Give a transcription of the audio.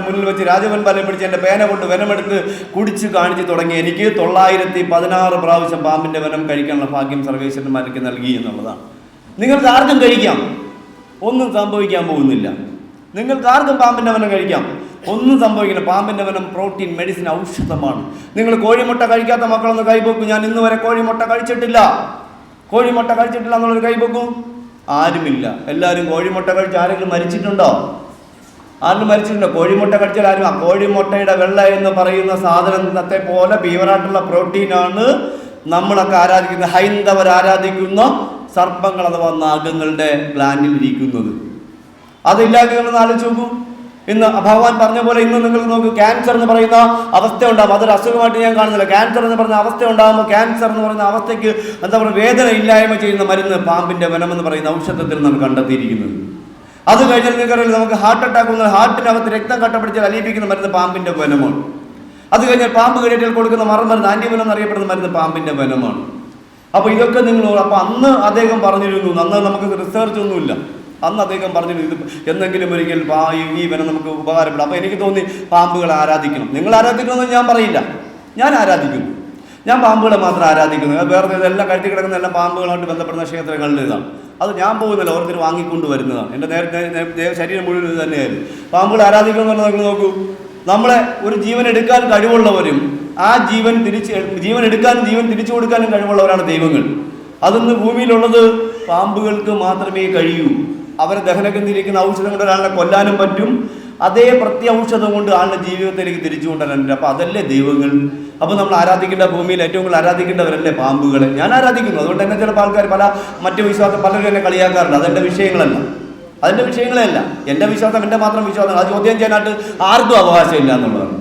മുന്നിൽ വെച്ച് രാജവൻ വലം പിടിച്ച് എന്റെ പേന കൊണ്ട് വനമെടുത്ത് കുടിച്ച് കാണിച്ച് തുടങ്ങി. എനിക്ക് തൊള്ളായിരത്തി പതിനാറ് പ്രാവശ്യം പാമ്പിന്റെ വനം കഴിക്കാനുള്ള ഭാഗ്യം സർവേശ്വരന്മാർക്ക് നൽകി എന്നുള്ളതാണ്. നിങ്ങൾക്ക് ആർക്കും കഴിക്കാം. ഒന്നും സംഭവിക്കാൻ പോകുന്നില്ല. നിങ്ങൾക്ക് ആർക്കും പാമ്പിന്റെ വനം കഴിക്കാം. ഒന്നും സംഭവിക്കില്ല. പാമ്പിന്റെ വനം പ്രോട്ടീൻ മെഡിസിൻ ഔഷധമാണ്. നിങ്ങൾ കോഴിമുട്ട കഴിക്കാത്ത മക്കളൊന്ന് കൈപോക്കും. ഞാൻ ഇന്ന് വരെ കോഴിമുട്ട കഴിച്ചിട്ടില്ല. കോഴിമുട്ട കഴിച്ചിട്ടില്ല എന്നുള്ളൊരു കൈപോക്കും? ആരുമില്ല. എല്ലാവരും കോഴിമുട്ട കഴിച്ച് ആരെങ്കിലും മരിച്ചിട്ടുണ്ടോ? ആരും മരിച്ചിട്ടുണ്ട് കോഴിമുട്ട കടിച്ചാൽ ആരും ആ കോഴിമുട്ടയുടെ വെള്ള എന്ന് പറയുന്ന സാധനത്തെ പോലെ പ്യുവറായിട്ടുള്ള പ്രോട്ടീനാണ് നമ്മളൊക്കെ ആരാധിക്കുന്ന ഹൈന്ദവർ ആരാധിക്കുന്ന സർപ്പങ്ങൾ അഥവാ നാഗങ്ങളുടെ ഗ്ലാൻഡിൽ ഇരിക്കുന്നത്. അതില്ലാതെ നിങ്ങൾ ആലോചിച്ച് നോക്കൂ. ഇന്ന് ഭഗവാൻ പറഞ്ഞ പോലെ ഇന്ന് നിങ്ങൾ നോക്ക് ക്യാൻസർ എന്ന് പറയുന്ന അവസ്ഥ ഉണ്ടാകും അതൊരു അസുഖമായിട്ട് ഞാൻ കാണുന്നില്ല. ക്യാൻസർ എന്ന് പറഞ്ഞ അവസ്ഥ ഉണ്ടാകുമ്പോൾ ക്യാൻസർ എന്ന് പറയുന്ന അവസ്ഥയ്ക്ക് എന്താ പറയുക വേദന ഇല്ലായ്മ ചെയ്യുന്ന മരുന്ന് പാമ്പിന്റെ വനം എന്ന് പറയുന്ന ഔഷധത്തിൽ നമ്മൾ കണ്ടെത്തിയിരിക്കുന്നത്. അത് കഴിഞ്ഞാൽ നിങ്ങൾക്കറിയില്ല നമുക്ക് ഹാർട്ട് അറ്റാക്ക് വന്നാൽ ഹാർട്ടിനകത്ത് രക്തം കട്ടപിടിച്ചാൽ അലിയിപ്പിക്കുന്ന മരുന്ന് പാമ്പിന്റെ വനമാണ്. അത് കഴിഞ്ഞാൽ പാമ്പ് കഴിഞ്ഞാൽ കൊടുക്കുന്ന മറുമരുന്ന് ആന്റിബലം എന്നറിയപ്പെടുന്ന മരുന്ന് പാമ്പിന്റെ വനമാണ്. അപ്പോൾ ഇതൊക്കെ നിങ്ങൾ അപ്പോൾ അന്ന് അദ്ദേഹം പറഞ്ഞിരുന്നു അന്ന് നമുക്ക് റിസർച്ച് ഒന്നുമില്ല. അന്ന് അദ്ദേഹം പറഞ്ഞിരുന്നു ഇത് എന്തെങ്കിലും ഒരിക്കൽ പാ ഈ വനം നമുക്ക് ഉപകാരപ്പെടും. അപ്പോൾ എനിക്ക് തോന്നി പാമ്പുകളെ ആരാധിക്കണം. നിങ്ങൾ ആരാധിക്കണമെന്ന് ഞാൻ പറയില്ല. ഞാൻ ആരാധിക്കുന്നു. ഞാൻ പാമ്പുകളെ മാത്രം ആരാധിക്കുന്നു. വേറെ ഇതെല്ലാം കഴുത്തി കിടക്കുന്ന എല്ലാം പാമ്പുകളായിട്ട് ബന്ധപ്പെടുന്ന ക്ഷേത്രങ്ങളിൽ ഇതാണ്. അത് ഞാൻ പോകുന്നില്ല ഓരോരുത്തർ വാങ്ങിക്കൊണ്ട് വരുന്നതാണ്. എന്റെ നേരത്തെ ശരീരം മുഴുവൻ ഇത് തന്നെയായിരുന്നു. പാമ്പുകൾ പറഞ്ഞാൽ നിങ്ങൾ നോക്കൂ. നമ്മളെ ഒരു ജീവൻ എടുക്കാൻ കഴിവുള്ളവരും ആ ജീവൻ തിരിച്ച് ജീവൻ എടുക്കാനും ജീവൻ തിരിച്ചു കൊടുക്കാനും കഴിവുള്ളവരാണ് ദൈവങ്ങൾ. അതൊന്ന് ഭൂമിയിലുള്ളത് പാമ്പുകൾക്ക് മാത്രമേ കഴിയൂ. അവരെ ദഹനക്കെന്തിരിക്കുന്ന ഔഷധം കൊണ്ട് ഒരാളെ കൊല്ലാനും പറ്റും. അതേ പ്രത്യ ഔഷധം കൊണ്ട് ആളുടെ ജീവിതത്തിലേക്ക് തിരിച്ചു കൊണ്ടുവരാനുണ്ട് അപ്പോൾ അതല്ലേ ദൈവങ്ങൾ? അപ്പോൾ നമ്മൾ ആരാധിക്കേണ്ട ഭൂമിയിൽ ഏറ്റവും കൂടുതൽ ആരാധിക്കേണ്ടവരല്ലേ പാമ്പുകളെ ഞാൻ ആരാധിക്കുന്നു. അതുകൊണ്ട് തന്നെ ചിലപ്പോൾ ആൾക്കാർ പല മറ്റ് വിശ്വാസം പലരും എന്നെ കളിയാക്കാറുണ്ട്. അതെന്റെ വിഷയങ്ങളല്ല. അതിന്റെ വിഷയങ്ങളെയല്ല എന്റെ എന്റെ വിശ്വാസം എന്റെ മാത്രം വിശ്വാസം. ആ ചോദ്യം ചെയ്യാനായിട്ട് ആർക്കും അവകാശമില്ല എന്നുള്ളതാണ്.